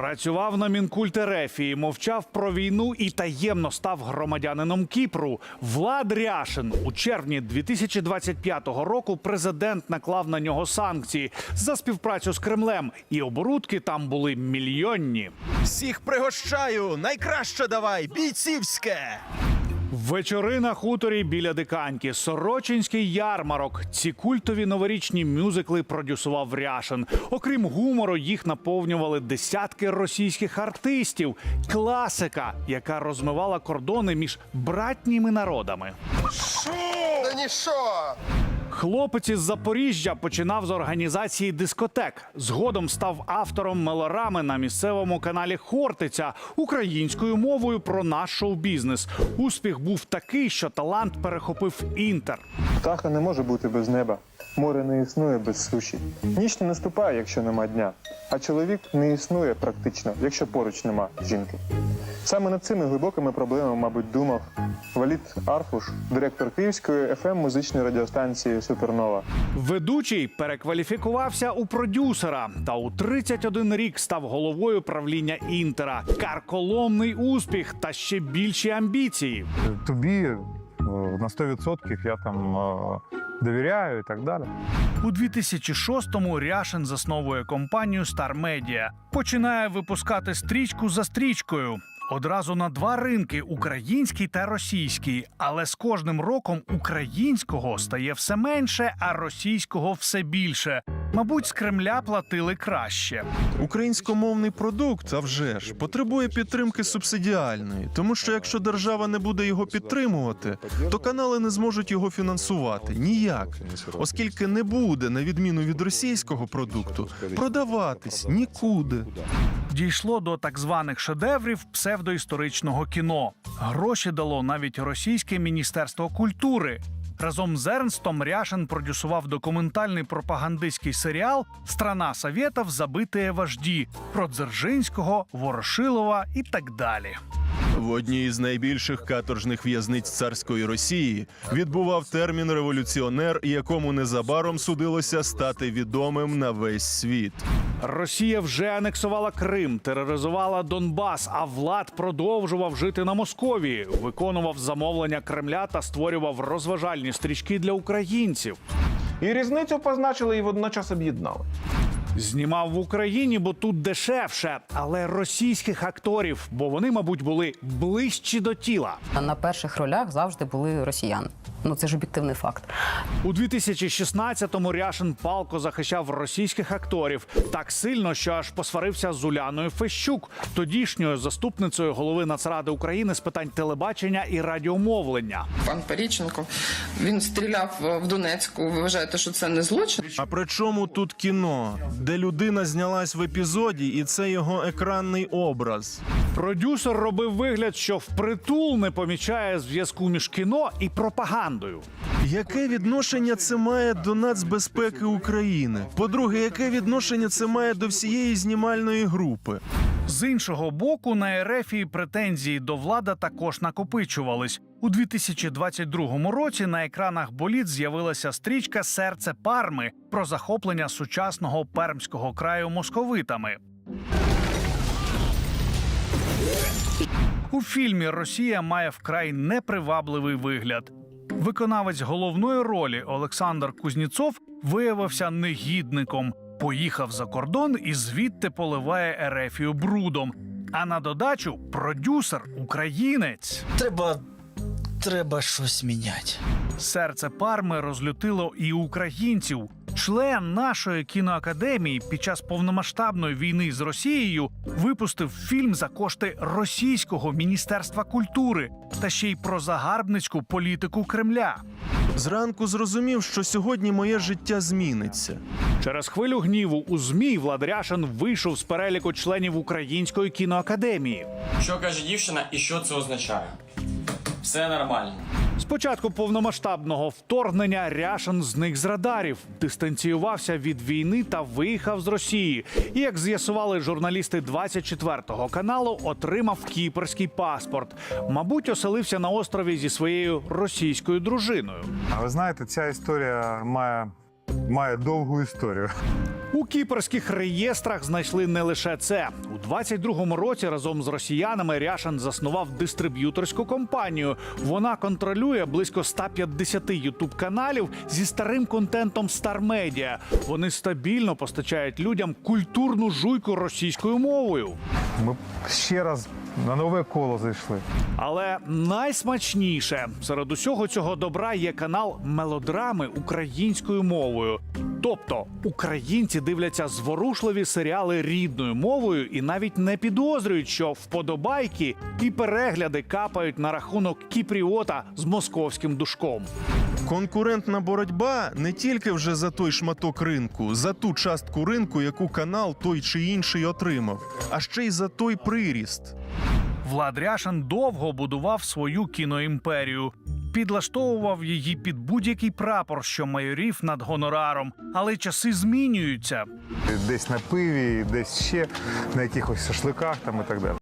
Працював на Мінкультерефії, мовчав про війну і таємно став громадянином Кіпру. Влад Ряшин у червні 2025 року президент наклав на нього санкції за співпрацю з Кремлем, і оборудки там були мільйонні. Всіх пригощаю! Найкраще давай! Бійцівське! Вечори на хуторі біля диканьки, Сорочинський ярмарок. Ці культові новорічні мюзикли продюсував Ряшин. Окрім гумору, їх наповнювали десятки російських артистів. Класика, яка розмивала кордони між братніми народами. Да ні шо! Хлопець із Запоріжжя починав з організації дискотек. Згодом став автором мелорами на місцевому каналі Хортиця українською мовою про наш шоу-бізнес. Успіх був такий, що талант перехопив інтер. Птаха не може бути без неба. Море не існує без суші. Ніч не наступає, якщо нема дня. А чоловік не існує практично, якщо поруч нема жінки. Саме над цими глибокими проблемами, мабуть, думав Валід Арфуш, директор Київської fm музичної радіостанції Супернова. Ведучий перекваліфікувався у продюсера та у 31 рік став головою правління інтера. Карколомний успіх та ще більші амбіції. тобі е, на 100% я там е, довіряю і так далі. У 2006-му Ряшин засновує компанію Star Media. Починає випускати стрічку за стрічкою. Одразу на два ринки український та російський. Але з кожним роком українського стає все менше, а російського все більше. Мабуть, з Кремля платили краще. Українськомовний продукт, а вже ж, потребує підтримки субсидіальної, тому що якщо держава не буде його підтримувати, то канали не зможуть його фінансувати ніяк, оскільки не буде, на відміну від російського продукту, продаватись нікуди. Дійшло до так званих шедеврів псевдоісторичного кіно. Гроші дало навіть російське міністерство культури. Разом з Ернстом Ряшин продюсував документальний пропагандистський серіал Страна Совєтов. забитые вожді про Дзержинського, Ворошилова і так далі. В одній із найбільших каторжних в'язниць царської Росії відбував термін революціонер, якому незабаром судилося стати відомим на весь світ. Росія вже анексувала Крим, тероризувала Донбас, а влад продовжував жити на Московії, виконував замовлення Кремля та створював розважальні стрічки для українців. І різницю позначили і водночас об'єднали. Знімав в Україні, бо тут дешевше, але російських акторів, бо вони, мабуть, були ближчі до тіла. На перших ролях завжди були росіяни. Ну це ж об'єктивний факт. У 2016-му Ряшин палко захищав російських акторів так сильно, що аж посварився з Уляною Фещук, тодішньою заступницею голови Нацради України з питань телебачення і радіомовлення. Пан Паріченко він стріляв е, в Донецьку. Ви вважаєте, що це не злочин? А при чому тут кіно, де людина знялась в епізоді, і це його екранний образ? Продюсер робив вигляд, що впритул не помічає зв'язку між кіно і пропагандою. Яке відношення це має до нацбезпеки України? По-друге, яке відношення це має до всієї знімальної групи? З іншого боку, на Ерефії претензії до влада також накопичувались. У 2022 році на екранах боліт з'явилася стрічка Серце Парми про захоплення сучасного пермського краю московитами. У фільмі Росія має вкрай непривабливий вигляд. Виконавець головної ролі Олександр Кузніцов виявився негідником. Поїхав за кордон і звідти поливає Ерефію брудом. А на додачу продюсер українець. Треба. Треба щось міняти. Серце Парми розлютило і українців. Член нашої кіноакадемії під час повномасштабної війни з Росією випустив фільм за кошти російського міністерства культури та ще й про загарбницьку політику Кремля. Зранку зрозумів, що сьогодні моє життя зміниться. Через хвилю гніву у змі Владряшин вийшов з переліку членів української кіноакадемії. Що каже дівчина і що це означає? Все нормально. Спочатку повномасштабного вторгнення Ряшин зник з радарів, дистанціювався від війни та виїхав з Росії. І як з'ясували журналісти 24-го каналу, отримав кіпрський паспорт. Мабуть, оселився на острові зі своєю російською дружиною. А ви знаєте, ця історія має має довгу історію. У кіпрських реєстрах знайшли не лише це. У 22-му році разом з росіянами Ряшин заснував дистриб'юторську компанію. Вона контролює близько 150 ютуб каналів зі старим контентом Star Media. Вони стабільно постачають людям культурну жуйку російською мовою. Ми ще раз на нове коло зайшли. Але найсмачніше серед усього цього добра є канал мелодрами українською мовою. Тобто українці дивляться зворушливі серіали рідною мовою і навіть не підозрюють, що вподобайки і перегляди капають на рахунок кіпріота з московським душком. Конкурентна боротьба не тільки вже за той шматок ринку, за ту частку ринку, яку канал той чи інший отримав, а ще й за той приріст. Влад Ряшин довго будував свою кіноімперію, підлаштовував її під будь-який прапор, що майорів над гонораром. Але часи змінюються. Десь на пиві, десь ще на якихось шашликах там і так далі.